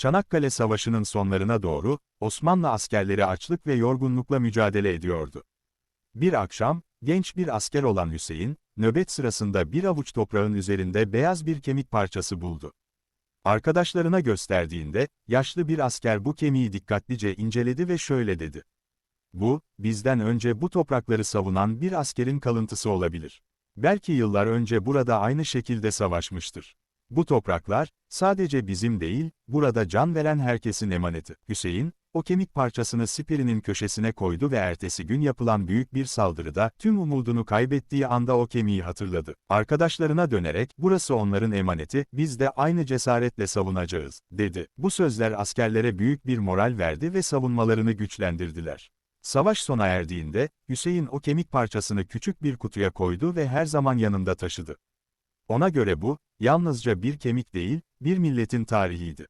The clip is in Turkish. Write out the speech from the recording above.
Çanakkale Savaşı'nın sonlarına doğru, Osmanlı askerleri açlık ve yorgunlukla mücadele ediyordu. Bir akşam, genç bir asker olan Hüseyin, nöbet sırasında bir avuç toprağın üzerinde beyaz bir kemik parçası buldu. Arkadaşlarına gösterdiğinde, yaşlı bir asker bu kemiği dikkatlice inceledi ve şöyle dedi. Bu, bizden önce bu toprakları savunan bir askerin kalıntısı olabilir. Belki yıllar önce burada aynı şekilde savaşmıştır. Bu topraklar, sadece bizim değil, burada can veren herkesin emaneti. Hüseyin, o kemik parçasını siperinin köşesine koydu ve ertesi gün yapılan büyük bir saldırıda tüm umudunu kaybettiği anda o kemiği hatırladı. Arkadaşlarına dönerek, burası onların emaneti, biz de aynı cesaretle savunacağız, dedi. Bu sözler askerlere büyük bir moral verdi ve savunmalarını güçlendirdiler. Savaş sona erdiğinde, Hüseyin o kemik parçasını küçük bir kutuya koydu ve her zaman yanında taşıdı. Ona göre bu, yalnızca bir kemik değil, bir milletin tarihiydi.